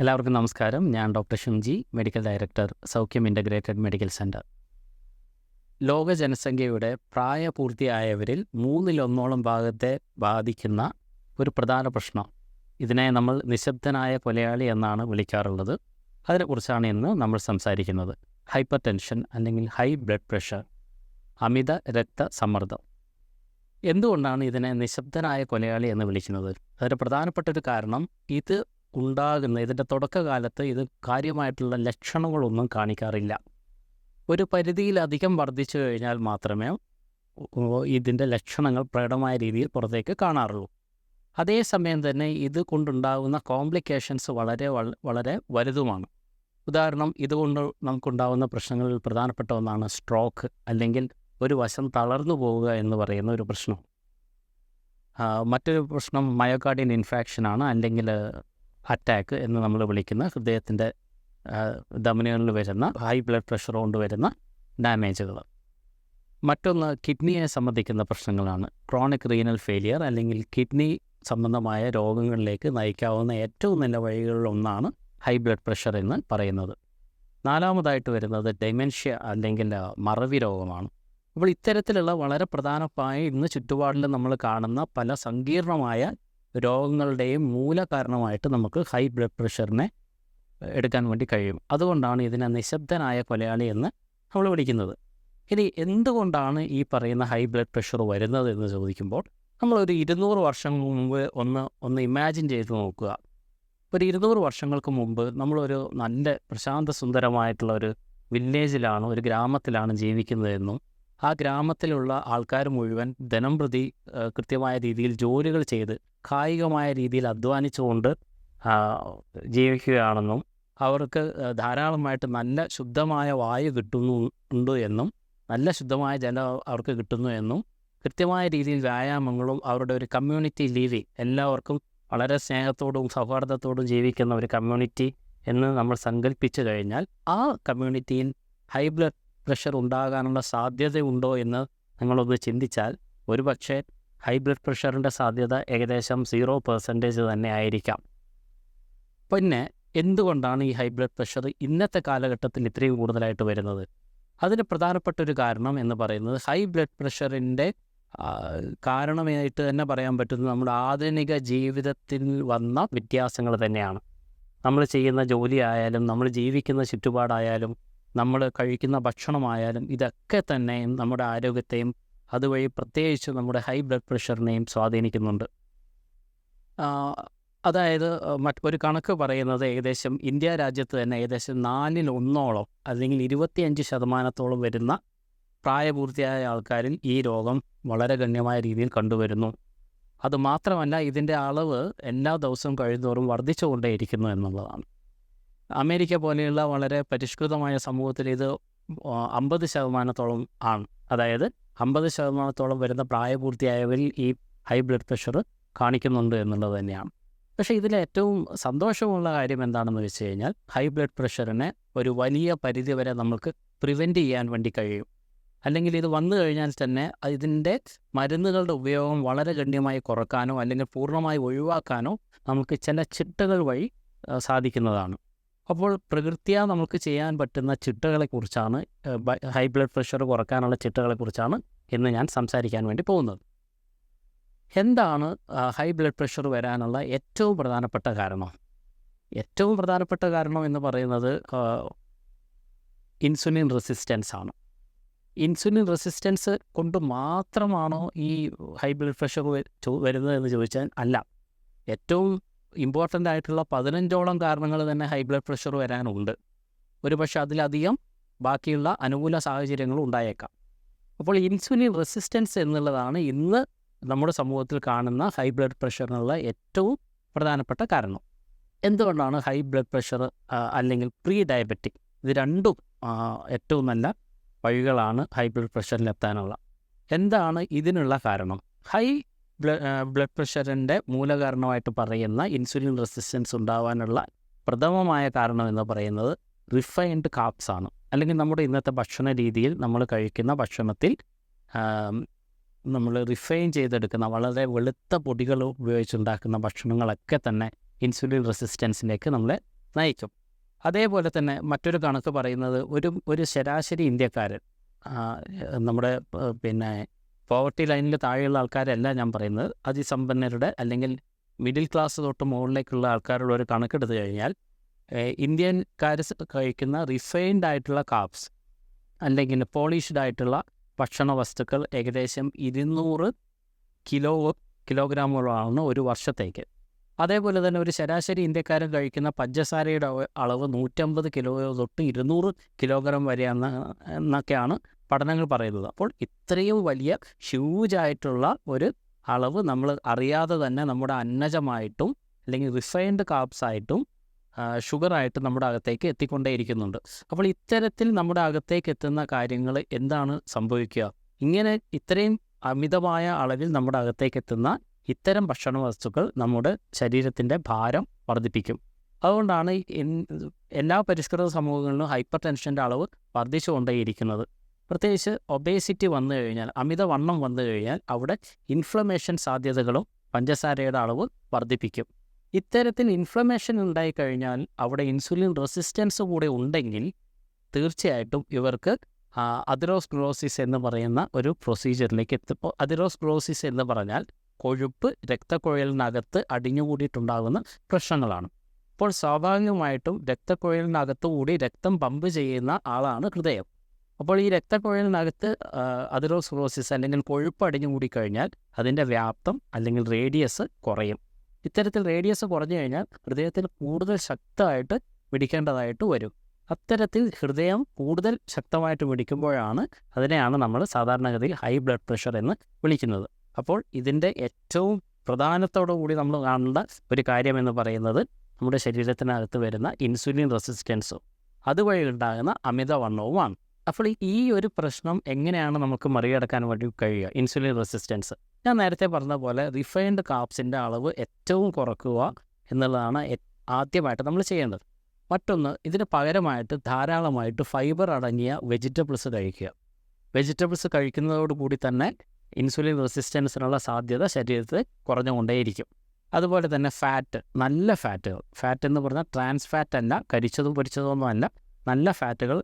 എല്ലാവർക്കും നമസ്കാരം. ഞാൻ doctor Shimji medical director Saukhyam integrated medical centre ലോക ജനസംഖ്യയുടെ പ്രായപൂർത്തിയായവരിൽ മൂന്നിലൊന്നോളം ഭാഗത്തെ ബാധിക്കുന്ന ഒരു പ്രധാന പ്രശ്നം. ഇതിനെ നമ്മൾ നിശബ്ദനായ കൊലയാളി എന്നാണ് വിളിക്കാറുള്ളത്. അതിനെക്കുറിച്ചാണ് ഇന്ന് നമ്മൾ സംസാരിക്കുന്നത്. ഹൈപ്പർ ടെൻഷൻ അല്ലെങ്കിൽ ഹൈ ബ്ലഡ് പ്രഷർ അമിത രക്തസമ്മർദ്ദം. എന്തുകൊണ്ടാണ് ഇതിനെ നിശബ്ദനായ കൊലയാളി എന്ന് വിളിക്കുന്നത്? അതിന്റെ പ്രധാനപ്പെട്ട ഒരു കാരണം ഇത് ഉണ്ടാകുന്ന ഇതിന്റെ തുടക്കകാലത്ത് ഇത് കാര്യമായിട്ടുള്ള ലക്ഷണങ്ങളൊന്നും കാണിക്കാറില്ല. ഒരു പരിധിയിലധികം വർദ്ധിച്ചു കഴിഞ്ഞാൽ മാത്രമേ ഇതിന്റെ ലക്ഷണങ്ങൾ പ്രകടമായ രീതിയിൽ പുറത്തേക്ക് കാണാറുള്ളൂ. അതേസമയം തന്നെ ഇത് കൊണ്ടുണ്ടാകുന്ന കോംപ്ലിക്കേഷൻസ് വളരെ വളരെ വലുതുമാണ്. ഉദാഹരണം ഇതുകൊണ്ട് നമുക്കുണ്ടാകുന്ന പ്രശ്നങ്ങളിൽ പ്രധാനപ്പെട്ട ഒന്നാണ് സ്ട്രോക്ക് അല്ലെങ്കിൽ ഒരു വശം തളർന്നു പോവുക എന്ന് പറയുന്ന ഒരു പ്രശ്നം. മറ്റൊരു പ്രശ്നം മയോകാർഡിയൻ ഇൻഫാക്ഷനാണ് അല്ലെങ്കിൽ അറ്റാക്ക് എന്ന് നമ്മൾ വിളിക്കുന്ന ഹൃദയത്തിന്റെ ധമനികളിൽ വരുന്ന ഹൈ ബ്ലഡ് പ്രഷർ കൊണ്ട് വരുന്ന ഡാമേജുകൾ മറ്റൊന്ന് കിഡ്നിയെ സംബന്ധിക്കുന്ന പ്രശ്നങ്ങളാണ്. ക്രോണിക് റീനൽ ഫെയിലിയർ അല്ലെങ്കിൽ കിഡ്നി സംബന്ധമായ രോഗങ്ങളിലേക്ക് നയിക്കാവുന്ന ഏറ്റവും നല്ല വഴികളിലൊന്നാണ് ഹൈ ബ്ലഡ് പ്രഷർ എന്ന് പറയുന്നത്. നാലാമതായിട്ട് വരുന്നത് ഡെമെൻഷ്യ അല്ലെങ്കിൽ മറവി രോഗമാണ്. അപ്പോൾ ഇത്തരത്തിലുള്ള വളരെ പ്രധാനമായ ഇന്ന് ചുറ്റുപാടിൽ നമ്മൾ കാണുന്ന പല സങ്കീർണമായ രോഗങ്ങളുടെയും മൂലകാരണമായിട്ട് നമുക്ക് ഹൈ ബ്ലഡ് പ്രഷറിനെ എടുക്കാൻ വേണ്ടി കഴിയും. അതുകൊണ്ടാണ് ഇതിനെ നിശബ്ദനായ കൊലയാളി എന്ന് നമ്മൾ വിളിക്കുന്നത്. ഇനി എന്തുകൊണ്ടാണ് ഈ പറയുന്ന ഹൈ ബ്ലഡ് പ്രഷർ വരുന്നത് എന്ന് ചോദിക്കുമ്പോൾ നമ്മളൊരു ഇരുന്നൂറ് വർഷം മുമ്പ് ഒന്ന് ഒന്ന് ഇമാജിൻ ചെയ്ത് നോക്കുക. ഒരു ഇരുന്നൂറ് വർഷങ്ങൾക്ക് മുമ്പ് നമ്മളൊരു നല്ല പ്രശാന്ത സുന്ദരമായിട്ടുള്ള ഒരു വില്ലേജിലാണ് ഒരു ഗ്രാമത്തിലാണ് ജീവിക്കുന്നതെന്നും ആ ഗ്രാമത്തിലുള്ള ആൾക്കാർ മുഴുവൻ ദിനം പ്രതി കൃത്യമായ രീതിയിൽ ജോലികൾ ചെയ്ത് കായികമായ രീതിയിൽ അധ്വാനിച്ചുകൊണ്ട് ജീവിക്കുകയാണെന്നും അവർക്ക് ധാരാളമായിട്ട് നല്ല ശുദ്ധമായ വായു കിട്ടുന്നു ഉണ്ട് എന്നും നല്ല ശുദ്ധമായ ജലം അവർക്ക് കിട്ടുന്നു എന്നും കൃത്യമായ രീതിയിൽ വ്യായാമങ്ങളും അവരുടെ ഒരു കമ്മ്യൂണിറ്റി ലീവിങ് എല്ലാവർക്കും വളരെ സ്നേഹത്തോടും സൗഹാർദ്ദത്തോടും ജീവിക്കുന്ന ഒരു കമ്മ്യൂണിറ്റി എന്ന് നമ്മൾ സങ്കല്പിച്ചു കഴിഞ്ഞാൽ ആ കമ്മ്യൂണിറ്റിയിൽ ഹൈ ബ്ലഡ് പ്രഷർ ഉണ്ടാകാനുള്ള സാധ്യതയുണ്ടോ എന്ന് നിങ്ങളൊന്ന് ചിന്തിച്ചാൽ ഒരുപക്ഷെ ഹൈ ബ്ലഡ് പ്രഷറിന്റെ സാധ്യത ഏകദേശം സീറോ പെർസെന്റേജ് തന്നെ ആയിരിക്കാം. പിന്നെ എന്തുകൊണ്ടാണ് ഈ ഹൈ ബ്ലഡ് പ്രഷർ ഇന്നത്തെ കാലഘട്ടത്തിൽ ഇത്രയും കൂടുതലായിട്ട് വരുന്നത്? അതിന് പ്രധാനപ്പെട്ട ഒരു കാരണം എന്ന് പറയുന്നത് ഹൈ ബ്ലഡ് പ്രഷറിന്റെ കാരണമായിട്ട് തന്നെ പറയാൻ പറ്റുന്നത് നമ്മുടെ ആധുനിക ജീവിതത്തിൽ വന്ന വ്യത്യാസങ്ങൾ തന്നെയാണ്. നമ്മൾ ചെയ്യുന്ന ജോലി ആയാലും നമ്മൾ ജീവിക്കുന്ന ചുറ്റുപാടായാലും നമ്മൾ കഴിക്കുന്ന ഭക്ഷണമായാലും ഇതൊക്കെ തന്നെ നമ്മുടെ ആരോഗ്യത്തെയും അതുവഴി പ്രത്യേകിച്ച് നമ്മുടെ ഹൈ ബ്ലഡ് പ്രഷറിനെയും സ്വാധീനിക്കുന്നുണ്ട്. അതായത് ഒരു കണക്ക് പറയുന്നത് ഏകദേശം ഇന്ത്യ രാജ്യത്ത് തന്നെ ഏകദേശം നാലിൽ ഒന്നോളം അല്ലെങ്കിൽ ഇരുപത്തിയഞ്ച് ശതമാനത്തോളം വരുന്ന പ്രായപൂർത്തിയായ ആൾക്കാരിൽ ഈ രോഗം വളരെ ഗണ്യമായ രീതിയിൽ കണ്ടുവരുന്നു. അതുമാത്രമല്ല ഇതിന്റെ അളവ് എല്ലാ ദിവസവും കഴിയുന്നതോറും വർദ്ധിച്ചുകൊണ്ടേയിരിക്കുന്നു എന്നുള്ളതാണ്. അമേരിക്ക പോലെയുള്ള വളരെ പരിഷ്കൃതമായ സമൂഹത്തിൽ ഇത് അമ്പത് ശതമാനത്തോളം ആണ്. അതായത് അമ്പത് ശതമാനത്തോളം വരുന്ന പ്രായപൂർത്തിയായവരിൽ ഈ ഹൈ ബ്ലഡ് പ്രഷർ കാണിക്കുന്നുണ്ട് എന്നുള്ളത് തന്നെയാണ്. പക്ഷേ ഇതിൽ ഏറ്റവും സന്തോഷമുള്ള കാര്യം എന്താണെന്ന് വെച്ച് കഴിഞ്ഞാൽ ഹൈ ബ്ലഡ് പ്രഷറിനെ ഒരു വലിയ പരിധി വരെ നമുക്ക് പ്രിവെന്റ് ചെയ്യാൻ വേണ്ടി കഴിയും. അല്ലെങ്കിൽ ഇത് വന്നു കഴിഞ്ഞാൽ തന്നെ ഇതിന്റെ മരുന്നുകളുടെ ഉപയോഗം വളരെ ഗണ്യമായി കുറക്കാനോ അല്ലെങ്കിൽ പൂർണമായി ഒഴിവാക്കാനോ നമുക്ക് ചില ചിട്ടകൾ വഴി സാധിക്കുന്നതാണ്. അപ്പോൾ പ്രകൃത്യാ നമുക്ക് ചെയ്യാൻ പറ്റുന്ന ചിട്ടകളെക്കുറിച്ചാണ് കുറിച്ചാണ് ഹൈ ബ്ലഡ് പ്രഷർ കുറക്കാനുള്ള ചിട്ടകളെക്കുറിച്ചാണ് ഇന്ന് ഞാൻ സംസാരിക്കാൻ വേണ്ടി പോകുന്നത്. എന്താണ് ഹൈ ബ്ലഡ് പ്രഷർ വരാനുള്ള ഏറ്റവും പ്രധാനപ്പെട്ട കാരണം? ഏറ്റവും പ്രധാനപ്പെട്ട കാരണം എന്ന് പറയുന്നത് ഇൻസുലിൻ റെസിസ്റ്റൻസ് ആണ്. ഇൻസുലിൻ റെസിസ്റ്റൻസ് കൊണ്ട് മാത്രമാണോ ഈ ഹൈ ബ്ലഡ് പ്രഷർ വരുന്നത് എന്ന് ചോദിച്ചാൽ അല്ല. ഏറ്റവും ഇമ്പോർട്ടന്റ് ആയിട്ടുള്ള പതിനഞ്ചോളം കാരണങ്ങൾ തന്നെ ഹൈ ബ്ലഡ് പ്രഷർ വരാനുണ്ട്. ഒരു പക്ഷേ അതിലധികം ബാക്കിയുള്ള അനുകൂല സാഹചര്യങ്ങളും ഉണ്ടായേക്കാം. അപ്പോൾ ഇൻസുലിൻ റെസിസ്റ്റൻസ് എന്നുള്ളതാണ് ഇന്ന് നമ്മുടെ സമൂഹത്തിൽ കാണുന്ന ഹൈ ബ്ലഡ് പ്രഷറിനുള്ള ഏറ്റവും പ്രധാനപ്പെട്ട കാരണം. എന്തുകൊണ്ടാണ് ഹൈ ബ്ലഡ് പ്രഷർ അല്ലെങ്കിൽ പ്രീ ഡയബറ്റിക് ഇത് രണ്ടും ഏറ്റവും നല്ല വഴികളാണ് ഹൈ ബ്ലഡ് പ്രഷറിലെത്താനുള്ള എന്താണ് ഇതിനുള്ള കാരണം? ഹൈ ബ്ലഡ് പ്രഷറിന്റെ മൂലകാരണമായിട്ട് പറയുന്ന ഇൻസുലിൻ റെസിസ്റ്റൻസ് ഉണ്ടാവാനുള്ള പ്രഥമമായ കാരണം എന്ന് പറയുന്നത് റിഫൈൻഡ് കാപ്സ് ആണ്. അല്ലെങ്കിൽ നമ്മുടെ ഇന്നത്തെ ഭക്ഷണ രീതിയിൽ നമ്മൾ കഴിക്കുന്ന ഭക്ഷണത്തിൽ നമ്മൾ റിഫൈൻ ചെയ്തെടുക്കുന്ന വളരെ വെളുത്ത പൊടികൾ ഉപയോഗിച്ചുണ്ടാക്കുന്ന ഭക്ഷണങ്ങളൊക്കെ തന്നെ ഇൻസുലിൻ റെസിസ്റ്റൻസിലേക്ക് നമ്മളെ നയിക്കും. അതേപോലെ തന്നെ മറ്റൊരു കണക്ക് പറയുന്നത് ഒരു ഒരു ശരാശരി ഇന്ത്യക്കാരൻ നമ്മുടെ പിന്നെ പോവർട്ടി ലൈനിൽ താഴെയുള്ള ആൾക്കാരല്ല ഞാൻ പറയുന്നത്. അതിസമ്പന്നരുടെ അല്ലെങ്കിൽ മിഡിൽ ക്ലാസ് തൊട്ട് മുകളിലേക്കുള്ള ആൾക്കാരുടെ ഒരു കണക്കെടുത്ത് കഴിഞ്ഞാൽ ഇന്ത്യൻകാർ കഴിക്കുന്ന റിഫൈൻഡ് ആയിട്ടുള്ള കാപ്സ് അല്ലെങ്കിൽ പോളിഷ്ഡ് ആയിട്ടുള്ള ഭക്ഷണ വസ്തുക്കൾ ഏകദേശം ഇരുന്നൂറ് കിലോ കിലോഗ്രാമുകളാണ് ഒരു വർഷത്തേക്ക്. അതേപോലെ തന്നെ ഒരു ശരാശരി ഇന്ത്യക്കാരൻ കഴിക്കുന്ന പഞ്ചസാരയുടെ അളവ് നൂറ്റമ്പത് കിലോ തൊട്ട് ഇരുന്നൂറ് കിലോഗ്രാം വരെയാണ് എന്നൊക്കെയാണ് പഠനങ്ങൾ പറയുന്നത്. അപ്പോൾ ഇത്രയും വലിയ ഹ്യൂജായിട്ടുള്ള ഒരു അളവ് നമ്മൾ അറിയാതെ തന്നെ നമ്മുടെ അന്നജമായിട്ടും അല്ലെങ്കിൽ റിഫൈൻഡ് കാർബ്സ് ആയിട്ടും ഷുഗറായിട്ട് നമ്മുടെ അകത്തേക്ക് എത്തിക്കൊണ്ടേയിരിക്കുന്നുണ്ട്. അപ്പോൾ ഇത്തരത്തിൽ നമ്മുടെ അകത്തേക്ക് എത്തുന്ന കാര്യങ്ങൾ എന്താണ് സംഭവിക്കുക? ഇങ്ങനെ ഇത്രയും അമിതമായ അളവിൽ നമ്മുടെ അകത്തേക്ക് എത്തുന്ന ഇത്തരം ഭക്ഷണ വസ്തുക്കൾ നമ്മുടെ ശരീരത്തിന്റെ ഭാരം വർദ്ധിപ്പിക്കും. അതുകൊണ്ടാണ് എല്ലാ പരിഷ്കൃത സമൂഹങ്ങളിലും ഹൈപ്പർ ടെൻഷന്റെ അളവ് വർദ്ധിച്ചുകൊണ്ടേയിരിക്കുന്നത്. പ്രത്യേകിച്ച് ഒബേസിറ്റി വന്നു കഴിഞ്ഞാൽ അമിതവണ്ണം വന്നു കഴിഞ്ഞാൽ അവിടെ ഇൻഫ്ലമേഷൻ സാധ്യതകളും പഞ്ചസാരയുടെ അളവ് വർദ്ധിപ്പിക്കും. ഇത്തരത്തിൽ ഇൻഫ്ലമേഷൻ ഉണ്ടായിക്കഴിഞ്ഞാൽ അവിടെ ഇൻസുലിൻ റെസിസ്റ്റൻസ് കൂടെ ഉണ്ടെങ്കിൽ തീർച്ചയായിട്ടും ഇവർക്ക് അതിറോസ്ക്ലോസിസ് എന്ന് പറയുന്ന ഒരു പ്രൊസീജിയറിലേക്ക് എത്തുമ്പോൾ അതിറോസ്ക്ലോസിസ് എന്ന് പറഞ്ഞാൽ കൊഴുപ്പ് രക്തക്കുഴലിനകത്ത് അടിഞ്ഞുകൂടിയിട്ടുണ്ടാകുന്ന പ്രശ്നങ്ങളാണ്. അപ്പോൾ സ്വാഭാവികമായിട്ടും രക്തക്കുഴലിനകത്തുകൂടി രക്തം പമ്പ് ചെയ്യുന്ന ആളാണ് ഹൃദയം. അപ്പോൾ ഈ രക്തക്കുഴലിനകത്ത് അതിറോസ്ക്ലോസിസ് അല്ലെങ്കിൽ കൊഴുപ്പ് അടിഞ്ഞു കഴിഞ്ഞാൽ അതിന്റെ വ്യാപ്തം അല്ലെങ്കിൽ റേഡിയസ് കുറയും. ഇത്തരത്തിൽ റേഡിയസ് കുറഞ്ഞു കഴിഞ്ഞാൽ ഹൃദയത്തിൽ കൂടുതൽ ശക്തമായിട്ട് പിടിക്കേണ്ടതായിട്ട് വരും. അത്തരത്തിൽ ഹൃദയം കൂടുതൽ ശക്തമായിട്ട് പിടിക്കുമ്പോഴാണ് അതിനെയാണ് നമ്മൾ സാധാരണഗതിയിൽ ഹൈ ബ്ലഡ് പ്രഷർ എന്ന് വിളിക്കുന്നത്. അപ്പോൾ ഇതിന്റെ ഏറ്റവും പ്രധാനത്തോടു കൂടി നമ്മൾ കാണേണ്ട ഒരു കാര്യം എന്ന് പറയുന്നത് നമ്മുടെ ശരീരത്തിനകത്ത് വരുന്ന ഇൻസുലിൻ റെസിസ്റ്റൻസും അതുവഴി ഉണ്ടാകുന്ന അമിതവണ്ണവുമാണ് അപ്പോൾ ഈ ഒരു പ്രശ്നം എങ്ങനെയാണ് നമുക്ക് മറികടക്കാൻ വേണ്ടി കഴിയുക? Insulin resistance. ഞാൻ നേരത്തെ പറഞ്ഞ പോലെ റിഫൈൻഡ് കാപ്സിന്റെ അളവ് ഏറ്റവും കുറക്കുക എന്നുള്ളതാണ് ആദ്യമായിട്ട് നമ്മൾ ചെയ്യേണ്ടത്. മറ്റൊന്ന് ഇതിന് പകരമായിട്ട് ധാരാളമായിട്ട് ഫൈബർ അടങ്ങിയ വെജിറ്റബിൾസ് കഴിക്കുക. വെജിറ്റബിൾസ് കഴിക്കുന്നതോടുകൂടി തന്നെ ഇൻസുലിൻ റെസിസ്റ്റൻസിനുള്ള സാധ്യത ശരീരത്തിൽ കുറഞ്ഞുകൊണ്ടേയിരിക്കും. അതുപോലെ തന്നെ ഫാറ്റ് നല്ല ഫാറ്റുകൾ ഫാറ്റ് എന്ന് പറഞ്ഞാൽ ട്രാൻസ് ഫാറ്റ് അല്ല കരിച്ചതും പൊരിച്ചതൊന്നും അല്ല. നല്ല ഫാറ്റുകൾ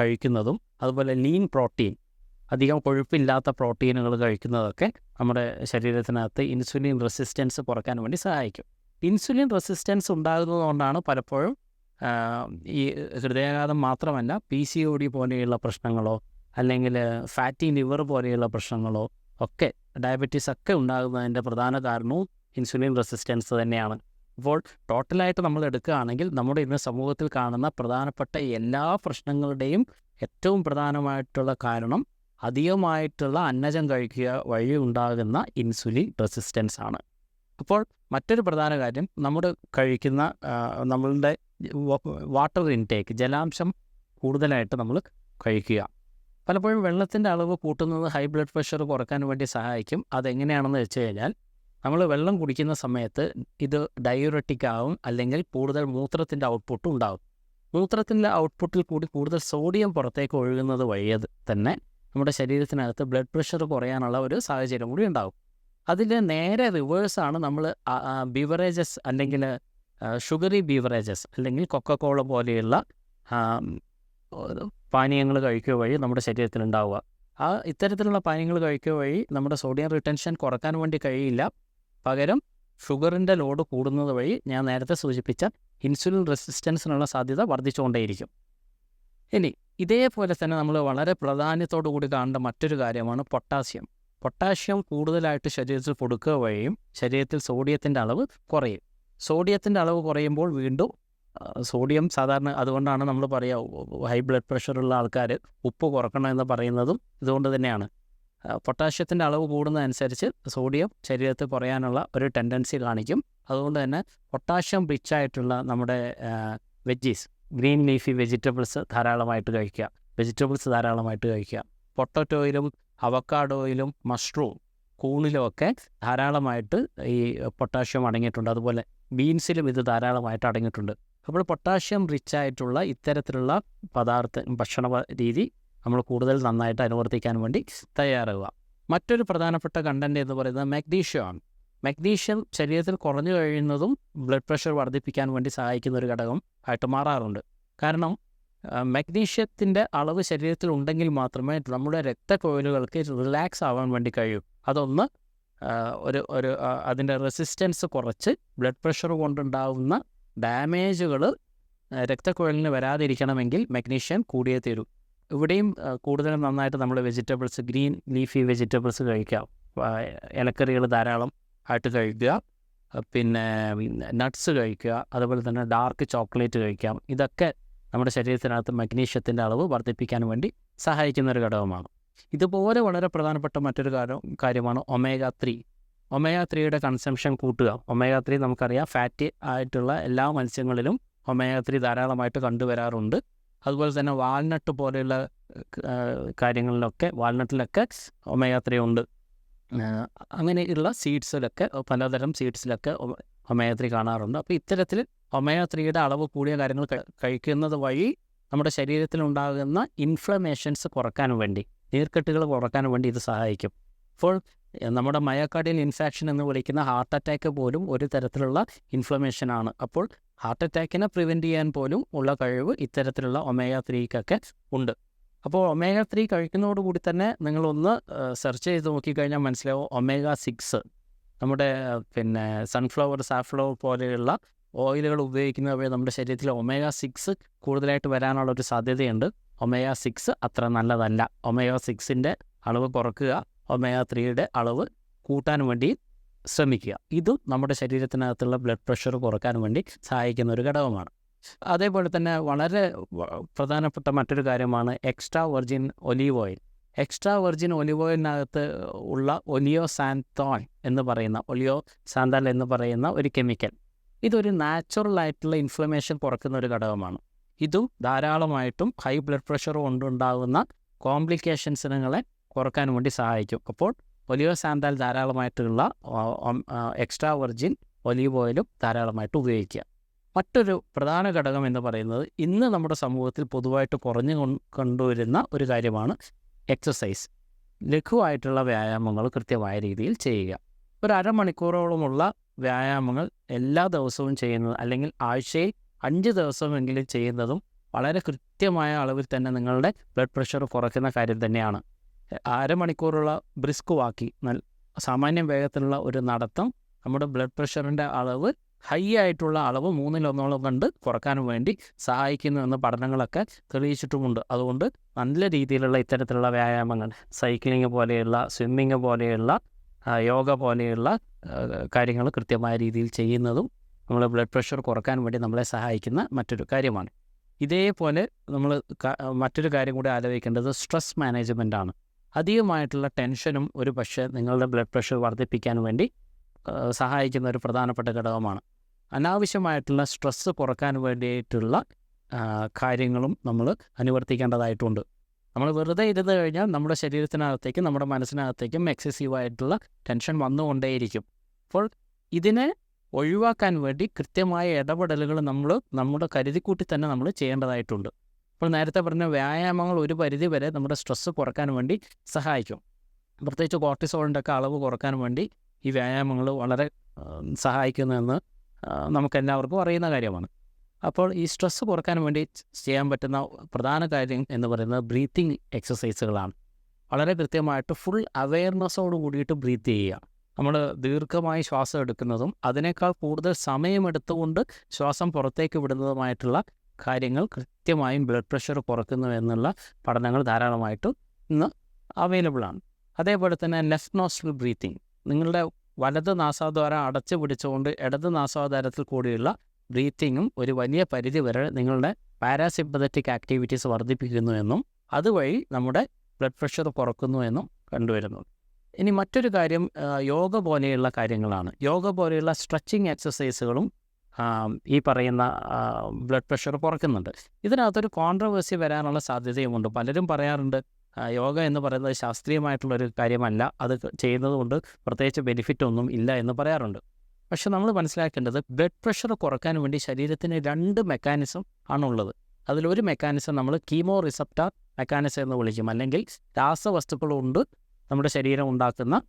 കഴിക്കുന്നതും അതുപോലെ ലീൻ പ്രോട്ടീൻ അധികം കൊഴുപ്പില്ലാത്ത പ്രോട്ടീനുകൾ കഴിക്കുന്നതൊക്കെ നമ്മുടെ ശരീരത്തിനകത്ത് ഇൻസുലിൻ റെസിസ്റ്റൻസ് കുറയ്ക്കാൻ വേണ്ടി സഹായിക്കും. ഇൻസുലിൻ റെസിസ്റ്റൻസ് ഉണ്ടാകുന്നത് കൊണ്ടാണ് പലപ്പോഴും ഈ ഹൃദയാഘാതം മാത്രമല്ല പി സി ഒ ഡി പോലെയുള്ള പ്രശ്നങ്ങളോ അല്ലെങ്കിൽ ഫാറ്റി ലിവർ പോലെയുള്ള പ്രശ്നങ്ങളോ ഒക്കെ ഡയബറ്റീസ് ഒക്കെ ഉണ്ടാകുന്നതിന്റെ പ്രധാന കാരണവും ഇൻസുലിൻ റെസിസ്റ്റൻസ് തന്നെയാണ്. അപ്പോൾ ടോട്ടലായിട്ട് നമ്മൾ എടുക്കുകയാണെങ്കിൽ നമ്മുടെ ഇന്ന് സമൂഹത്തിൽ കാണുന്ന പ്രധാനപ്പെട്ട എല്ലാ പ്രശ്നങ്ങളുടെയും ഏറ്റവും പ്രധാനമായിട്ടുള്ള കാരണം അധികമായിട്ടുള്ള അന്നജം കഴിക്കുക വഴി ഉണ്ടാകുന്ന ഇൻസുലിൻ റെസിസ്റ്റൻസ് ആണ്. അപ്പോൾ മറ്റൊരു പ്രധാന കാര്യം നമ്മൾ കഴിക്കുന്ന നമ്മളുടെ വാട്ടർ ഇൻടേക്ക് ജലാംശം കൂടുതലായിട്ട് നമ്മൾ കഴിക്കുക. പലപ്പോഴും വെള്ളത്തിന്റെ അളവ് കൂട്ടുന്നത് ഹൈ ബ്ലഡ് പ്രഷർ കുറയ്ക്കാൻ വേണ്ടി സഹായിക്കും. അതെങ്ങനെയാണെന്ന് വെച്ച് കഴിഞ്ഞാൽ നമ്മൾ വെള്ളം കുടിക്കുന്ന സമയത്ത് ഇത് ഡയൂററ്റിക് ആവും അല്ലെങ്കിൽ കൂടുതൽ മൂത്രത്തിന്റെ ഔട്ട്പുട്ട് ഉണ്ടാകും മൂത്രത്തിന്റെ ഔട്ട്പുട്ടിൽ കൂടി കൂടുതൽ സോഡിയം പുറത്തേക്ക് ഒഴുകുന്നത് വഴി തന്നെ നമ്മുടെ ശരീരത്തിനകത്ത് ബ്ലഡ് പ്രഷർ കുറയാനുള്ള ഒരു സാഹചര്യം കൂടി ഉണ്ടാകും അതിൽ നേരെ റിവേഴ്സാണ് നമ്മൾ ബിവറേജസ് അല്ലെങ്കിൽ ഷുഗറി ബീവറേജസ് അല്ലെങ്കിൽ കൊക്കക്കോള പോലെയുള്ള പാനീയങ്ങൾ കഴിക്കുക വഴി നമ്മുടെ ശരീരത്തിൽ ഉണ്ടാവുക ആ ഇത്തരത്തിലുള്ള പാനീയങ്ങൾ കഴിക്കുക വഴി നമ്മുടെ സോഡിയം റിട്ടൻഷൻ കുറയ്ക്കാൻ വേണ്ടി കഴിയില്ല. പകരം ഷുഗറിന്റെ ലോഡ് കൂടുന്നത് വഴി ഞാൻ നേരത്തെ സൂചിപ്പിച്ച ഇൻസുലിൻ റെസിസ്റ്റൻസിനുള്ള സാധ്യത വർദ്ധിച്ചുകൊണ്ടേയിരിക്കും. ഇനി ഇതേപോലെ തന്നെ നമ്മൾ വളരെ പ്രാധാന്യത്തോടു കൂടി കാണേണ്ട മറ്റൊരു കാര്യമാണ് പൊട്ടാസ്യം. പൊട്ടാസ്യം കൂടുതലായിട്ട് ശരീരത്തിൽ കൊടുക്കുക വഴിയും ശരീരത്തിൽ സോഡിയത്തിന്റെ അളവ് കുറയും. സോഡിയത്തിന്റെ അളവ് കുറയുമ്പോൾ വീണ്ടും സോഡിയം സാധാരണ അതുകൊണ്ടാണ് നമ്മൾ പറയുക ഹൈ ബ്ലഡ് പ്രഷറുള്ള ആൾക്കാർ ഉപ്പ് കുറക്കണം എന്ന് പറയുന്നതും ഇതുകൊണ്ട് തന്നെയാണ്. പൊട്ടാഷ്യത്തിന്റെ അളവ് കൂടുന്നതനുസരിച്ച് സോഡിയം ശരീരത്തിൽ കുറയാനുള്ള ഒരു ടെൻഡൻസി കാണിക്കും. അതുകൊണ്ട് തന്നെ പൊട്ടാഷ്യം റിച്ച് ആയിട്ടുള്ള നമ്മുടെ വെജീസ് ഗ്രീൻ ലീഫി വെജിറ്റബിൾസ് ധാരാളമായിട്ട് കഴിക്കുക. വെജിറ്റബിൾസ് ധാരാളമായിട്ട് കഴിക്കുക. പൊട്ടറ്റോയിലും അവക്കാഡോയിലും മഷ്റൂം കൂണിലും ഒക്കെ ധാരാളമായിട്ട് ഈ പൊട്ടാഷ്യം അടങ്ങിയിട്ടുണ്ട്. അതുപോലെ ബീൻസിലും ഇത് ധാരാളമായിട്ട് അടങ്ങിയിട്ടുണ്ട്. അപ്പോൾ പൊട്ടാഷ്യം റിച്ച് ആയിട്ടുള്ള ഇത്തരത്തിലുള്ള പദാർത്ഥ ഭക്ഷണ രീതി നമ്മൾ കൂടുതൽ നന്നായിട്ട് അനുവർത്തിക്കാൻ വേണ്ടി തയ്യാറാവുക. മറ്റൊരു പ്രധാനപ്പെട്ട കണ്ടന്റ് എന്ന് പറയുന്നത് മാഗ്നീഷ്യമാണ് മഗ്നീഷ്യം ശരീരത്തിൽ കുറഞ്ഞു കഴിയുന്നതും ബ്ലഡ് പ്രഷർ വർദ്ധിപ്പിക്കാൻ വേണ്ടി സഹായിക്കുന്ന ഒരു ഘടകം ആയിട്ട് മാറാറുണ്ട്. കാരണം മഗ്നീഷ്യത്തിന്റെ അളവ് ശരീരത്തിൽ ഉണ്ടെങ്കിൽ മാത്രമേ നമ്മുടെ രക്തക്കൊഴലുകൾക്ക് റിലാക്സ് ആവാൻ വേണ്ടി കഴിയൂ. അതൊന്ന് ഒരു ഒരു അതിന്റെ റെസിസ്റ്റൻസ് കുറച്ച് ബ്ലഡ് പ്രഷർ കൊണ്ടുണ്ടാവുന്ന ഡാമേജുകൾ രക്തക്കുഴലിന് വരാതിരിക്കണമെങ്കിൽ മഗ്നീഷ്യം കൂടിയേ തീരൂ. ഇവിടെയും കൂടുതലും നന്നായിട്ട് നമ്മൾ വെജിറ്റബിൾസ് ഗ്രീൻ ലീഫി വെജിറ്റബിൾസ് കഴിക്കാം. ഇലക്കറികൾ ധാരാളം ആയിട്ട് കഴിക്കുക. പിന്നെ നട്ട്സ് കഴിക്കുക. അതുപോലെ തന്നെ ഡാർക്ക് ചോക്ലേറ്റ് കഴിക്കാം. ഇതൊക്കെ നമ്മുടെ ശരീരത്തിനകത്ത് മഗ്നീഷ്യത്തിന്റെ അളവ് വർദ്ധിപ്പിക്കാൻ വേണ്ടി സഹായിക്കുന്ന ഒരു ഘടകമാണ്. ഇതുപോലെ വളരെ പ്രധാനപ്പെട്ട മറ്റൊരു കാര്യം കാര്യമാണ് ഒമേഗ ത്രീ. ഒമേഗ ത്രീയുടെ കൺസംഷൻ കൂട്ടുക. ഒമേഗ ത്രീ നമുക്കറിയാം ഫാറ്റി ആയിട്ടുള്ള എല്ലാ മത്സ്യങ്ങളിലും ഒമേഗ ത്രീ ധാരാളമായിട്ട് കണ്ടുവരാറുണ്ട്. അതുപോലെ തന്നെ വാൾനട്ട് പോലെയുള്ള കാര്യങ്ങളിലൊക്കെ വാൾനട്ടിലൊക്കെ ഒമേഗ ഉണ്ട്. അങ്ങനെയുള്ള സീഡ്സിലൊക്കെ പലതരം സീഡ്സിലൊക്കെ ഒമേഗ കാണാറുണ്ട്. അപ്പോൾ ഇത്തരത്തിൽ ഒമേഗ അളവ് കൂടിയ കാര്യങ്ങൾ കഴി- കഴിക്കുന്നത് വഴി നമ്മുടെ ശരീരത്തിലുണ്ടാകുന്ന ഇൻഫ്ലമേഷൻസ് കുറയ്ക്കാൻ വേണ്ടി നീർക്കെട്ടുകൾ കുറയ്ക്കാൻ വേണ്ടി ഇത് സഹായിക്കും. അപ്പോൾ നമ്മുടെ മയോകാർഡിയൽ ഇൻഫെക്ഷൻ എന്ന് വിളിക്കുന്ന ഹാർട്ട് അറ്റാക്ക് പോലും ഒരു തരത്തിലുള്ള ഇൻഫ്ലമേഷനാണ്. അപ്പോൾ ഹാർട്ട് അറ്റാക്കിനെ പ്രിവെന്റ് ചെയ്യാൻ പോലും ഉള്ള കഴിവ് ഇത്തരത്തിലുള്ള ഒമേഗ ത്രീക്കൊക്കെ ഉണ്ട്. അപ്പോൾ ഒമേഗ ത്രീ കഴിക്കുന്നതോടുകൂടി തന്നെ നിങ്ങളൊന്ന് സെർച്ച് ചെയ്ത് നോക്കിക്കഴിഞ്ഞാൽ മനസ്സിലാവും ഒമേഗ സിക്സ് നമ്മുടെ പിന്നെ സൺഫ്ലവർ സാഫ്ലവർ പോലെയുള്ള ഓയിലുകൾ ഉപയോഗിക്കുന്ന വഴി നമ്മുടെ ശരീരത്തിൽ ഒമേഗ സിക്സ് കൂടുതലായിട്ട് വരാനുള്ള ഒരു സാധ്യതയുണ്ട്. ഒമേഗ സിക്സ് അത്ര നല്ലതല്ല. ഒമേഗ സിക്സിന്റെ അളവ് കുറക്കുക ഒമേഗ ത്രീയുടെ അളവ് കൂട്ടാൻ വേണ്ടി ശ്രമിക്കുക. ഇതും നമ്മുടെ ശരീരത്തിനകത്തുള്ള ബ്ലഡ് പ്രഷർ കുറയ്ക്കാൻ വേണ്ടി സഹായിക്കുന്ന ഒരു ഘടകമാണ്. അതേപോലെ തന്നെ വളരെ പ്രധാനപ്പെട്ട മറ്റൊരു കാര്യമാണ് extra virgin olive oil extra virgin olive ഓയിലിനകത്ത് ഉള്ള ഒലിയോ സാന്തോൺ എന്ന് പറയുന്ന ഒലിയോ സാന്താൽ എന്ന് പറയുന്ന ഒരു കെമിക്കൽ ഇതൊരു നാച്ചുറൽ ആയിട്ടുള്ള ഇൻഫ്ലമേഷൻ കുറക്കുന്ന ഒരു ഘടകമാണ്. ഇതും ധാരാളമായിട്ടും ഹൈ ബ്ലഡ് പ്രഷർ കൊണ്ടുണ്ടാകുന്ന കോംപ്ലിക്കേഷൻസിനെ കുറയ്ക്കാൻ വേണ്ടി സഹായിക്കും. അപ്പോൾ ഒലിയോ സാന്താൽ ധാരാളമായിട്ടുള്ള എക്സ്ട്രാ വെർജിൻ ഒലിവ് ഓയിലും ധാരാളമായിട്ട് ഉപയോഗിക്കുക. മറ്റൊരു പ്രധാന ഘടകം എന്ന് പറയുന്നത് ഇന്ന് നമ്മുടെ സമൂഹത്തിൽ പൊതുവായിട്ട് കുറഞ്ഞു കൊണ്ടുവരുന്ന ഒരു കാര്യമാണ് എക്സസൈസ്. ലഘുവായിട്ടുള്ള വ്യായാമങ്ങൾ കൃത്യമായ രീതിയിൽ ചെയ്യുക. ഒരു അരമണിക്കൂറോളമുള്ള വ്യായാമങ്ങൾ എല്ലാ ദിവസവും ചെയ്യുന്നത് അല്ലെങ്കിൽ ആഴ്ചയിൽ അഞ്ച് ദിവസമെങ്കിലും ചെയ്യുന്നതും വളരെ കൃത്യമായ അളവിൽ തന്നെ നിങ്ങളുടെ ബ്ലഡ് പ്രഷർ കുറയ്ക്കുന്ന കാര്യം തന്നെയാണ്. അരമണിക്കൂറുള്ള ബ്രിസ്ക് വാക്കി നൽ സാമാന്യം വേഗത്തിലുള്ള ഒരു നടത്തം നമ്മുടെ ബ്ലഡ് പ്രഷറിന്റെ അളവ് ഹൈ ആയിട്ടുള്ള അളവ് മൂന്നിലൊന്നോളം കണ്ട് കുറക്കാനും വേണ്ടി സഹായിക്കുന്നു എന്ന് പഠനങ്ങളൊക്കെ തെളിയിച്ചിട്ടുമുണ്ട്. അതുകൊണ്ട് നല്ല രീതിയിലുള്ള ഇത്തരത്തിലുള്ള വ്യായാമങ്ങൾ സൈക്ലിംഗ് പോലെയുള്ള സ്വിമ്മിങ് പോലെയുള്ള യോഗ പോലെയുള്ള കാര്യങ്ങൾ കൃത്യമായ രീതിയിൽ ചെയ്യുന്നതും നമ്മളെ ബ്ലഡ് പ്രഷർ കുറയ്ക്കാൻ വേണ്ടി നമ്മളെ സഹായിക്കുന്ന മറ്റൊരു കാര്യമാണ്. ഇതേപോലെ നമ്മൾ മറ്റൊരു കാര്യം കൂടി ആലോചിക്കേണ്ടത് സ്ട്രെസ് മാനേജ്മെന്റ് ആണ്. അധികമായിട്ടുള്ള ടെൻഷനും ഒരു പക്ഷേ നിങ്ങളുടെ ബ്ലഡ് പ്രഷർ വർദ്ധിപ്പിക്കാൻ വേണ്ടി സഹായിക്കുന്ന ഒരു പ്രധാനപ്പെട്ട ഘടകമാണ്. അനാവശ്യമായിട്ടുള്ള സ്ട്രെസ്സ് കുറയ്ക്കാൻ വേണ്ടിയിട്ടുള്ള കാര്യങ്ങളും നമ്മൾ അനുവർത്തിക്കേണ്ടതായിട്ടുണ്ട്. നമ്മൾ വെറുതെ ഇരുന്ന് കഴിഞ്ഞാൽ നമ്മുടെ ശരീരത്തിനകത്തേക്കും നമ്മുടെ മനസ്സിനകത്തേക്കും എക്സസീവായിട്ടുള്ള ടെൻഷൻ വന്നുകൊണ്ടേയിരിക്കും. അപ്പോൾ ഇതിനെ ഒഴിവാക്കാൻ വേണ്ടി കൃത്യമായ ഇടപെടലുകൾ നമ്മൾ നമ്മുടെ കരുതിക്കൂട്ടി തന്നെ നമ്മൾ ചെയ്യേണ്ടതായിട്ടുണ്ട്. അപ്പോൾ നേരത്തെ പറഞ്ഞ വ്യായാമങ്ങൾ ഒരു പരിധി വരെ നമ്മുടെ സ്ട്രെസ്സ് കുറയ്ക്കാൻ വേണ്ടി സഹായിക്കും. പ്രത്യേകിച്ച് കോർട്ടിസോളിന്റെ ഒക്കെ അളവ് കുറയ്ക്കാൻ വേണ്ടി ഈ വ്യായാമങ്ങൾ വളരെ സഹായിക്കുന്നതെന്ന് നമുക്കെല്ലാവർക്കും അറിയുന്ന കാര്യമാണ്. അപ്പോൾ ഈ സ്ട്രെസ്സ് കുറയ്ക്കാൻ വേണ്ടി ചെയ്യാൻ പറ്റുന്ന പ്രധാന കാര്യം എന്ന് പറയുന്നത് ബ്രീത്തിങ് എക്സസൈസുകളാണ് വളരെ കൃത്യമായിട്ട് ഫുൾ അവയർനെസ്സോട് കൂടിയിട്ട് ബ്രീത്ത് ചെയ്യുക. നമ്മൾ ദീർഘമായി ശ്വാസം എടുക്കുന്നതും അതിനേക്കാൾ കൂടുതൽ സമയമെടുത്തുകൊണ്ട് ശ്വാസം പുറത്തേക്ക് വിടുന്നതുമായിട്ടുള്ള കാര്യങ്ങൾ കൃത്യമായും ബ്ലഡ് പ്രഷർ കുറയ്ക്കുന്നു എന്നുള്ള പഠനങ്ങൾ ധാരാളമായിട്ട് ഇന്ന് അവൈലബിൾ ആണ്. അതേപോലെ തന്നെ ലെഫ്റ്റ് നോസ്ട്രൽ ബ്രീത്തിങ് നിങ്ങളുടെ വലത് നാസാദ്വാരം അടച്ചു പിടിച്ചുകൊണ്ട് ഇടത് നാസാദ്വാരത്തിൽ കൂടിയുള്ള ബ്രീത്തിങ്ങും ഒരു വലിയ പരിധി വരെ നിങ്ങളുടെ പാരാസിമ്പതറ്റിക് ആക്ടിവിറ്റീസ് വർദ്ധിപ്പിക്കുന്നു എന്നും അതുവഴി നമ്മുടെ ബ്ലഡ് പ്രഷർ കുറക്കുന്നു എന്നും കണ്ടുവരുന്നു. ഇനി മറ്റൊരു കാര്യം യോഗ പോലെയുള്ള കാര്യങ്ങളാണ്. യോഗ പോലെയുള്ള സ്ട്രെച്ചിങ് എക്സസൈസുകളും ഈ പറയുന്ന ബ്ലഡ് പ്രഷർ കുറയ്ക്കുന്നുണ്ട് ഇതിനകത്തൊരു കോൺട്രവേഴ്സി വരാനുള്ള സാധ്യതയുമുണ്ട്. പലരും പറയാറുണ്ട് യോഗ എന്ന് പറയുന്നത് ശാസ്ത്രീയമായിട്ടുള്ളൊരു കാര്യമല്ല. അത് ചെയ്യുന്നത് കൊണ്ട് പ്രത്യേകിച്ച് ബെനിഫിറ്റ് ഒന്നും ഇല്ല എന്ന് പറയാറുണ്ട്. പക്ഷെ നമ്മൾ മനസ്സിലാക്കേണ്ടത് ബ്ലഡ് പ്രഷർ കുറയ്ക്കാൻ വേണ്ടി ശരീരത്തിന് രണ്ട് മെക്കാനിസം ആണുള്ളത്. അതിലൊരു മെക്കാനിസം നമ്മൾ കീമോ റിസപ്റ്റർ മെക്കാനിസം എന്ന് വിളിക്കും. അല്ലെങ്കിൽ രാസവസ്തുക്കൾ കൊണ്ട് നമ്മുടെ ശരീരം ഉണ്ടാക്കുന്ന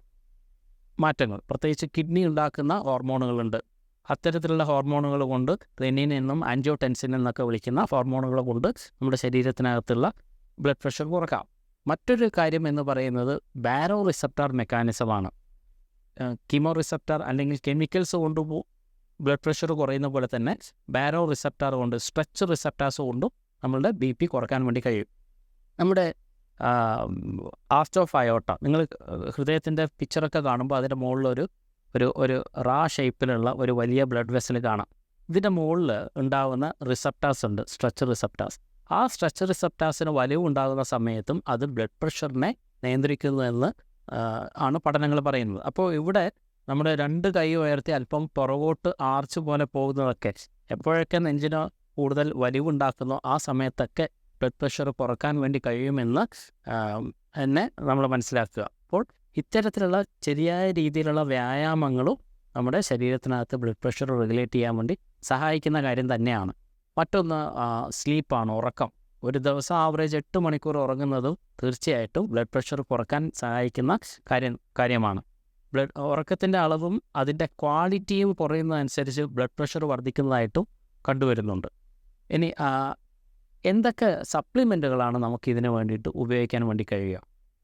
മാറ്റങ്ങൾ. പ്രത്യേകിച്ച് കിഡ്നി ഉണ്ടാക്കുന്ന ഹോർമോണുകളുണ്ട്. അത്തരത്തിലുള്ള ഹോർമോണുകൾ കൊണ്ട് റെനിൻ എന്നും ആൻജിയോടെൻസിൻ എന്നൊക്കെ വിളിക്കുന്ന ഹോർമോണുകൾ കൊണ്ട് നമ്മുടെ ശരീരത്തിനകത്തുള്ള ബ്ലഡ് പ്രഷർ കുറക്കാം. മറ്റൊരു കാര്യം എന്ന് പറയുന്നത് ബാരോ റിസപ്റ്റാർ മെക്കാനിസമാണ് കിമോ റിസപ്റ്റർ അല്ലെങ്കിൽ കെമിക്കൽസ് കൊണ്ട് ബ്ലഡ് പ്രഷർ കുറയുന്ന പോലെ തന്നെ ബാരോ റിസപ്റ്റർ കൊണ്ട് സ്ട്രെച്ച് റിസപ്റ്റാർസ് കൊണ്ടും നമ്മളുടെ ബി പി കുറയ്ക്കാൻ വേണ്ടി കഴിയും. നമ്മുടെ ആസ്റ്റോഫയോട്ട നിങ്ങൾ ഹൃദയത്തിന്റെ പിക്ചറൊക്കെ കാണുമ്പോൾ അതിന്റെ മുകളിലൊരു ഒരു ഒരു റാ ഷേപ്പിലുള്ള ഒരു വലിയ ബ്ലഡ് വെസൽ കാണാം. ഇതിന്റെ മുകളിൽ ഉണ്ടാകുന്ന റിസപ്റ്റാസ് ഉണ്ട് സ്ട്രെച്ച് റിസപ്റ്റാസ് ആ സ്ട്രെച്ച് റിസപ്റ്റാസിന് വലിവ് ഉണ്ടാകുന്ന സമയത്തും അത് ബ്ലഡ് പ്രഷറിനെ നിയന്ത്രിക്കുന്നതെന്ന് ആണ് പഠനങ്ങൾ പറയുന്നത്. അപ്പോൾ ഇവിടെ നമ്മുടെ രണ്ട് കൈ ഉയർത്തി അല്പം പുറകോട്ട് ആർച്ച് പോലെ പോകുന്നതൊക്കെ എപ്പോഴൊക്കെ നെഞ്ചിന് കൂടുതൽ വലിവുണ്ടാക്കുന്നോ ആ സമയത്തൊക്കെ ബ്ലഡ് പ്രഷർ കുറയ്ക്കാൻ വേണ്ടി കഴിയുമെന്ന് എന്നെ നമ്മൾ മനസ്സിലാക്കുക. അപ്പോൾ ഇത്തരത്തിലുള്ള ശരിയായ രീതിയിലുള്ള വ്യായാമങ്ങളും നമ്മുടെ ശരീരത്തിനകത്ത് ബ്ലഡ് പ്രഷർ റെഗുലേറ്റ് ചെയ്യാൻ വേണ്ടി സഹായിക്കുന്ന കാര്യം തന്നെയാണ്. മറ്റൊന്ന് സ്ലീപ്പാണ് ഉറക്കം. ഒരു ദിവസം ആവറേജ് എട്ട് മണിക്കൂർ ഉറങ്ങുന്നതും തീർച്ചയായിട്ടും ബ്ലഡ് പ്രഷർ കുറയ്ക്കാൻ സഹായിക്കുന്ന കാര്യം കാര്യമാണ്. ബ്ലഡ് ഉറക്കത്തിന്റെ അളവും അതിന്റെ ക്വാളിറ്റിയും കുറയുന്നതനുസരിച്ച് ബ്ലഡ് പ്രഷർ വർദ്ധിക്കുന്നതായിട്ടും കണ്ടുവരുന്നുണ്ട്. ഇനി എന്തൊക്കെ സപ്ലിമെന്റുകളാണ് നമുക്ക് ഇതിന് വേണ്ടിയിട്ട് ഉപയോഗിക്കാൻ വേണ്ടി കഴിയുക?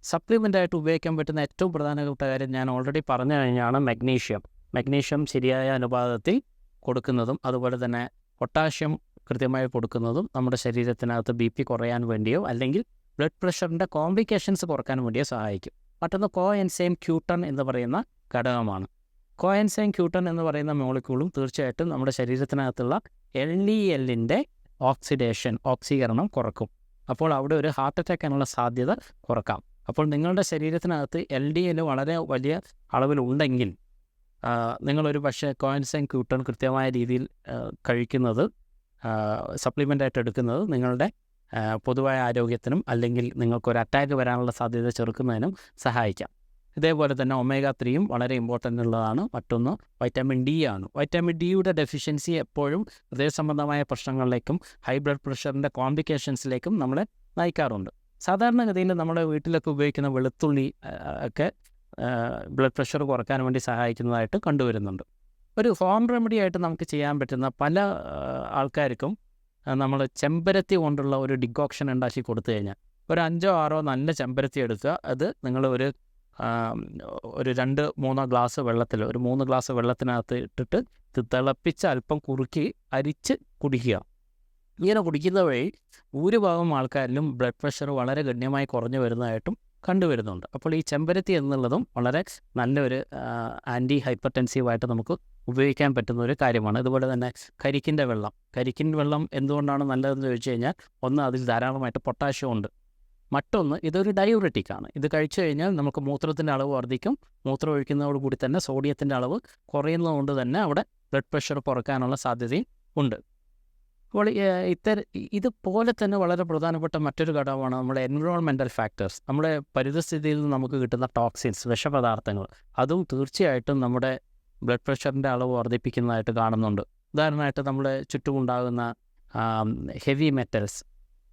സപ്ലിമെന്റായിട്ട് ഉപയോഗിക്കാൻ പറ്റുന്ന ഏറ്റവും പ്രധാനപ്പെട്ട കാര്യം ഞാൻ ഓൾറെഡി പറഞ്ഞു കഴിഞ്ഞാണ് മഗ്നീഷ്യം മഗ്നീഷ്യം ശരിയായ അനുപാതത്തിൽ കൊടുക്കുന്നതും അതുപോലെ തന്നെ പൊട്ടാഷ്യം കൃത്യമായി കൊടുക്കുന്നതും നമ്മുടെ ശരീരത്തിനകത്ത് ബി പി കുറയാൻ വേണ്ടിയോ അല്ലെങ്കിൽ ബ്ലഡ് പ്രഷറിന്റെ കോംപ്ലിക്കേഷൻസ് കുറയ്ക്കാൻ വേണ്ടിയോ സഹായിക്കും. മറ്റൊന്ന് കോ എൻസൈം ക്യൂട്ടൺ എന്ന് പറയുന്ന ഘടകമാണ്. കോ എൻസൈം ക്യൂട്ടൺ എന്ന് പറയുന്ന മോളിക്യൂളും തീർച്ചയായിട്ടും നമ്മുടെ ശരീരത്തിനകത്തുള്ള എൽ ഇ എല്ലിന്റെ ഓക്സിഡേഷൻ ഓക്സീകരണം കുറക്കും. അപ്പോൾ അവിടെ ഒരു ഹാർട്ട് അറ്റാക്കിനുള്ള സാധ്യത കുറക്കാം. അപ്പോൾ നിങ്ങളുടെ ശരീരത്തിനകത്ത് എൽ ഡി എൽ വളരെ വലിയ അളവിലുണ്ടെങ്കിൽ നിങ്ങളൊരു പക്ഷേ കോയിൻസൈൻ ക്യൂട്ടൺ കൃത്യമായ രീതിയിൽ കഴിക്കുന്നത് സപ്ലിമെന്റായിട്ട് എടുക്കുന്നത് നിങ്ങളുടെ പൊതുവായ ആരോഗ്യത്തിനും അല്ലെങ്കിൽ നിങ്ങൾക്കൊരു അറ്റാക്ക് വരാനുള്ള സാധ്യത ചെറുക്കുന്നതിനും സഹായിക്കാം. ഇതേപോലെ തന്നെ ഒമേഗ ത്രീയും വളരെ ഇമ്പോർട്ടന്റ് ഉള്ളതാണ്. മറ്റൊന്ന് വൈറ്റാമിൻ ഡി ആണ്. വൈറ്റാമിൻ ഡിയുടെ ഡെഫിഷ്യൻസി എപ്പോഴും ഹൃദയ സംബന്ധമായ പ്രശ്നങ്ങളിലേക്കും ഹൈ ബ്ലഡ് പ്രഷറിന്റെ കോംപ്ലിക്കേഷൻസിലേക്കും നമ്മളെ നയിക്കാറുണ്ട്. സാധാരണഗതിയിൽ നമ്മുടെ വീട്ടിലൊക്കെ ഉപയോഗിക്കുന്ന വെളുത്തുള്ളി ഒക്കെ ബ്ലഡ് പ്രഷർ കുറയ്ക്കാൻ വേണ്ടി സഹായിക്കുന്നതായിട്ട് കണ്ടുവരുന്നുണ്ട്. ഒരു ഹോം റെമഡി ആയിട്ട് നമുക്ക് ചെയ്യാൻ പറ്റുന്ന പല ആൾക്കാർക്കും നമ്മൾ ചെമ്പരത്തി കൊണ്ടുള്ള ഒരു ഡിക്കോക്ഷൻ ഉണ്ടാക്കി കൊടുത്തു കഴിഞ്ഞാൽ ഒരു അഞ്ചോ ആറോ നല്ല ചെമ്പരത്തി എടുക്കുക അത് നിങ്ങൾ ഒരു ഒരു രണ്ട് മൂന്നോ ഗ്ലാസ് വെള്ളത്തിൽ ഒരു മൂന്ന് ഗ്ലാസ് വെള്ളത്തിനകത്ത് ഇട്ടിട്ട് തിളപ്പിച്ച് അല്പം കുറുക്കി അരിച്ച് കുടിക്കുക. ഇങ്ങനെ കുടിക്കുന്ന വഴി ഭൂരിഭാഗം ആൾക്കാരിലും ബ്ലഡ് പ്രഷർ വളരെ ഗണ്യമായി കുറഞ്ഞു വരുന്നതായിട്ടും കണ്ടുവരുന്നുണ്ട് അപ്പോൾ ഈ ചെമ്പരത്തി എന്നുള്ളതും വളരെ നല്ലൊരു ആന്റി ഹൈപ്പർ ടെൻസീവായിട്ട് നമുക്ക് ഉപയോഗിക്കാൻ പറ്റുന്ന ഒരു കാര്യമാണ്. അതുപോലെ തന്നെ കരിക്കിന്റെ വെള്ളം. കരിക്കിൻ വെള്ളം എന്തുകൊണ്ടാണ് നല്ലതെന്ന് ചോദിച്ചു കഴിഞ്ഞാൽ ഒന്ന് അതിൽ ധാരാളമായിട്ട് പൊട്ടാഷ്യം ഉണ്ട്. മറ്റൊന്ന് ഇതൊരു ഡയൂററ്റിക് ആണ് ഇത് കഴിച്ചു കഴിഞ്ഞാൽ നമുക്ക് മൂത്രത്തിന്റെ അളവ് വർദ്ധിക്കും. മൂത്രം ഒഴിക്കുന്നതോടുകൂടി തന്നെ സോഡിയത്തിന്റെ അളവ് കുറയുന്നതുകൊണ്ട് തന്നെ അവിടെ ബ്ലഡ് പ്രഷർ കുറക്കാനുള്ള സാധ്യതയും ഉണ്ട്. അപ്പോൾ ഇത്തര ഇതുപോലെ തന്നെ വളരെ പ്രധാനപ്പെട്ട മറ്റൊരു ഘടകമാണ് നമ്മുടെ എൻവിറോൺമെന്റൽ ഫാക്ടേഴ്സ് നമ്മുടെ പരിതസ്ഥിതിയിൽ നിന്ന് നമുക്ക് കിട്ടുന്ന ടോക്സിൻസ് വിഷപദാർത്ഥങ്ങൾ. അതും തീർച്ചയായിട്ടും നമ്മുടെ ബ്ലഡ് പ്രഷറിന്റെ അളവ് വർദ്ധിപ്പിക്കുന്നതായിട്ട് കാണുന്നുണ്ട്. ഉദാഹരണമായിട്ട് നമ്മുടെ ചുറ്റുമുണ്ടാകുന്ന ഹെവി മെറ്റൽസ്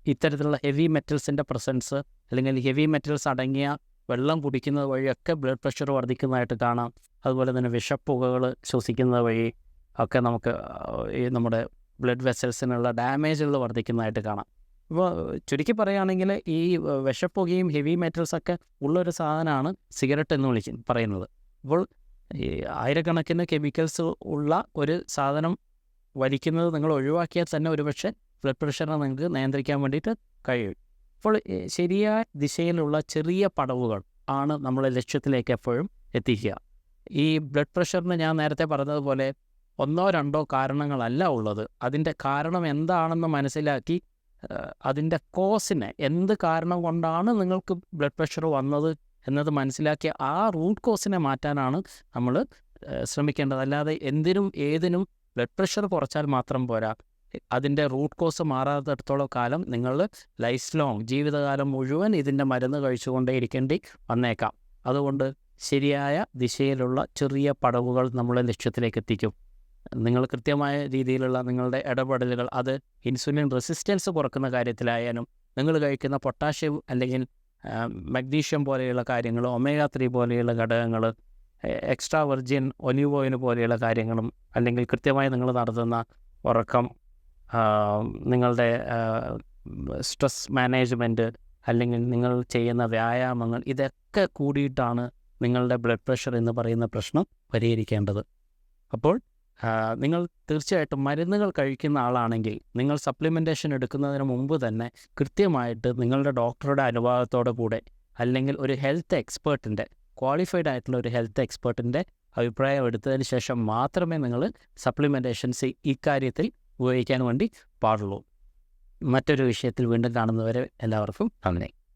ഇത്തരത്തിലുള്ള ഹെവി മെറ്റൽസിന്റെ പ്രസൻസ് അല്ലെങ്കിൽ ഹെവി മെറ്റൽസ് അടങ്ങിയ വെള്ളം കുടിക്കുന്നത് വഴിയൊക്കെ ബ്ലഡ് പ്രഷർ വർദ്ധിക്കുന്നതായിട്ട് കാണാം. അതുപോലെ തന്നെ വിഷപ്പുകകൾ ശ്വസിക്കുന്നത് വഴി ഒക്കെ നമുക്ക് ഈ നമ്മുടെ ബ്ലഡ് വെസൽസിനുള്ള ഡാമേജുകൾ വർദ്ധിക്കുന്നതായിട്ട് കാണാം. ഇപ്പോൾ ചുരുക്കി പറയുകയാണെങ്കിൽ ഈ വിഷപ്പുകയും ഹെവി മെറ്റൽസൊക്കെ ഉള്ളൊരു സാധനമാണ് സിഗരറ്റ് എന്ന് വിളിക്കും പറയുന്നത്. അപ്പോൾ ഈ ആയിരക്കണക്കിന് കെമിക്കൽസ് ഉള്ള ഒരു സാധനം വലിക്കുന്നത് നിങ്ങൾ ഒഴിവാക്കിയാൽ തന്നെ ഒരുപക്ഷെ ബ്ലഡ് പ്രഷറിനെ നിങ്ങൾക്ക് നിയന്ത്രിക്കാൻ വേണ്ടിയിട്ട് കഴിയും. അപ്പോൾ ശരിയായ ദിശയിലുള്ള ചെറിയ പടവുകൾ ആണ് നമ്മളെ ലക്ഷ്യത്തിലേക്ക് എപ്പോഴും എത്തിക്കുക. ഈ ബ്ലഡ് പ്രഷറിന് ഞാൻ നേരത്തെ പറഞ്ഞതുപോലെ ഒന്നോ രണ്ടോ കാരണങ്ങളല്ല ഉള്ളത്. അതിന്റെ കാരണം എന്താണെന്ന് മനസ്സിലാക്കി അതിന്റെ കോസിനെ എന്ത് കാരണം കൊണ്ടാണ് നിങ്ങൾക്ക് ബ്ലഡ് പ്രഷർ വന്നത് എന്നത് മനസ്സിലാക്കി ആ റൂട്ട് കോസിനെ മാറ്റാനാണ് നമ്മൾ ശ്രമിക്കേണ്ടത്. അല്ലാതെ എന്തിനും ഏതിനും ബ്ലഡ് പ്രഷർ കുറച്ചാൽ മാത്രം പോരാ. അതിന്റെ റൂട്ട് കോസ് മാറാത്തിടത്തോളം കാലം നിങ്ങൾ ലൈഫ് ലോങ് ജീവിതകാലം മുഴുവൻ ഇതിന്റെ മരുന്ന് കഴിച്ചുകൊണ്ടേ ഇരിക്കേണ്ടി വന്നേക്കാം. അതുകൊണ്ട് ശരിയായ ദിശയിലുള്ള ചെറിയ പടവുകൾ നമ്മളെ ലക്ഷ്യത്തിലേക്ക് എത്തിക്കും. നിങ്ങൾ കൃത്യമായ രീതിയിലുള്ള നിങ്ങളുടെ ഇടപെടലുകൾ അത് ഇൻസുലിൻ റെസിസ്റ്റൻസ് കുറക്കുന്ന കാര്യത്തിലായാലും നിങ്ങൾ കഴിക്കുന്ന പൊട്ടാഷ്യം അല്ലെങ്കിൽ മഗ്നീഷ്യം പോലെയുള്ള കാര്യങ്ങൾ ഒമേഗ ത്രീ പോലെയുള്ള ഘടകങ്ങൾ എക്സ്ട്രാ വെർജിൻ ഒലിവ് ഓയിൽ പോലെയുള്ള കാര്യങ്ങളും അല്ലെങ്കിൽ കൃത്യമായി നിങ്ങൾ നടത്തുന്ന ഉറക്കം നിങ്ങളുടെ സ്ട്രെസ് മാനേജ്മെന്റ് അല്ലെങ്കിൽ നിങ്ങൾ ചെയ്യുന്ന വ്യായാമങ്ങൾ ഇതൊക്കെ കൂടിയിട്ടാണ് നിങ്ങളുടെ ബ്ലഡ് പ്രഷർ എന്ന് പറയുന്ന പ്രശ്നം പരിഹരിക്കേണ്ടത്. അപ്പോൾ നിങ്ങൾ തീർച്ചയായിട്ടും മരുന്നുകൾ കഴിക്കുന്ന ആളാണെങ്കിൽ നിങ്ങൾ സപ്ലിമെന്റേഷൻ എടുക്കുന്നതിന് മുമ്പ് തന്നെ കൃത്യമായിട്ട് നിങ്ങളുടെ ഡോക്ടറുടെ അനുവാദത്തോടെ കൂടെ അല്ലെങ്കിൽ ഒരു ഹെൽത്ത് എക്സ്പേർട്ടിന്റെ ക്വാളിഫൈഡ് ആയിട്ടുള്ള ഒരു ഹെൽത്ത് എക്സ്പേർട്ടിന്റെ അഭിപ്രായം എടുത്തതിന് ശേഷം മാത്രമേ നിങ്ങൾ സപ്ലിമെന്റേഷൻസ് ഇക്കാര്യത്തിൽ ഉപയോഗിക്കാൻ വേണ്ടി പാടുള്ളൂ. മറ്റൊരു വിഷയത്തിൽ വീണ്ടും കാണുന്നവരെ എല്ലാവർക്കും നന്ദി.